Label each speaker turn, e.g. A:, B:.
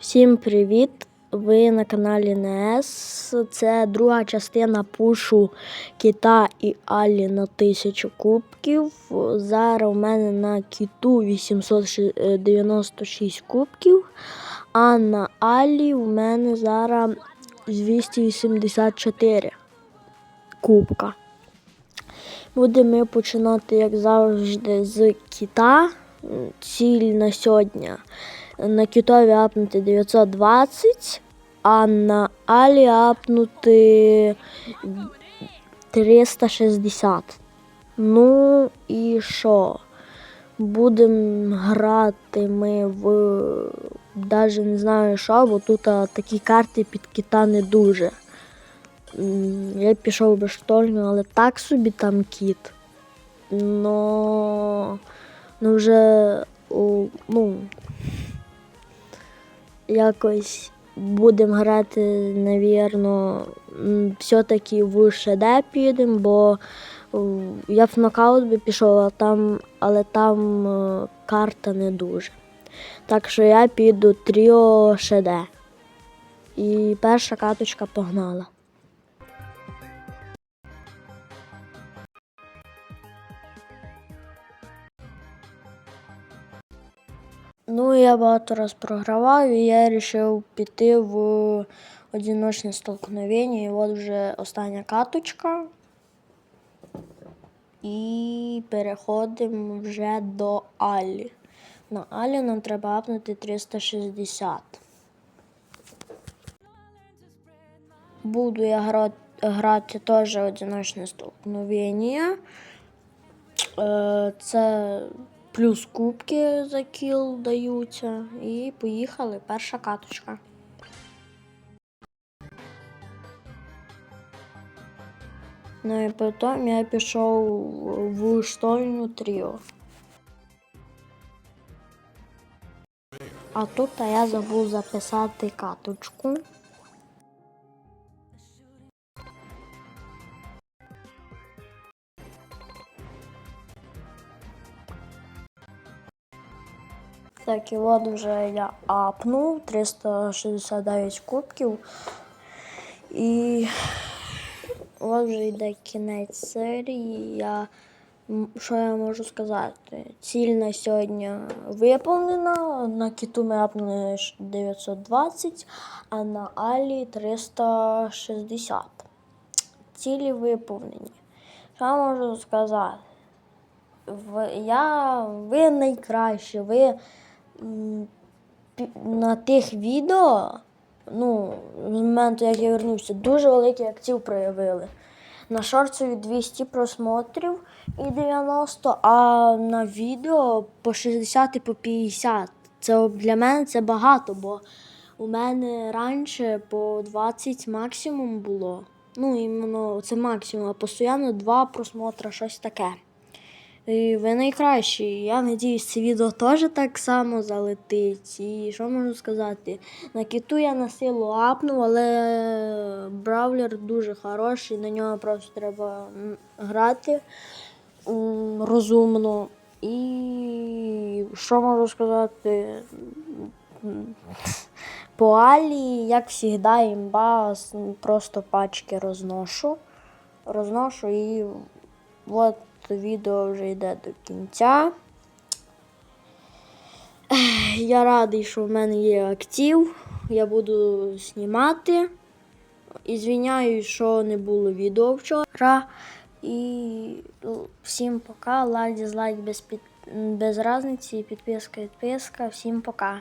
A: Всім привіт! Ви на каналі НЕС. Це друга частина пушу кита і Алі на 1000 кубків. Зараз у мене на кіту 896 кубків, а на Алі у мене зараз 284 кубка. Будемо починати, як завжди, з кіта. Ціль на сьогодні на кітові апнути 920, а на Алі апнути 360. Ну і що? Будемо грати ми в навіть не знаю що, бо тут такі карти під кита не дуже. Я пішов би штольню, але так собі там кіт. Но ну вже ну, якось будемо грати, навірно, все-таки в ШД підемо, бо в- я в нокаут би пішов, а там, але там е, карта не дуже. Так що я піду тріо ШД. І перша каточка погнала. Ну, я багато раз програвав, і я вирішив піти в одиночне столкновення. І от вже остання каточка. І переходимо вже до Алі. На Алі нам треба апнути 360. Буду я грати, грати теж одиночне столкновення. Е, Це плюс кубки за кіл даються. І поїхали. Перша каточка. Ну і потім я пішов в штольню тріо. А тут я забув записати каточку. Так, і от вже я апнув 369 кубків. І от вже йде кінець серії. Я, що я можу сказати? Ціль на сьогодні виповнена. На кіту ми апнули 920, а на Алі 360. Цілі виповнені. Що я можу сказати? Я, ви найкращі, ви на тих відео, ну, з моменту, як я вернувся, дуже великий актив проявили. На шорцеві 200 просмотрів і 90, а на відео по 60 і по 50. Це для мене це багато, бо у мене раніше по 20 максимум було. Ну, іменно це максимум, а постійно два просмотри, щось таке. Ви найкращі. Я надіюсь, це відео теж так само залетить. І що можу сказати? На кіту я на силу апнув, але бравлер дуже хороший, на нього просто треба грати розумно. І що можу сказати? По Алі, як завжди, імба, просто пачки розношу. Розношу і от відео вже йде до кінця. Я радий, що в мене є актив. Я буду знімати. І звиняюсь, що не було відео вчора. І ну, всім пока. Лайк, дизлайк без, під... без разниці. Підписка, підписка. Всім пока.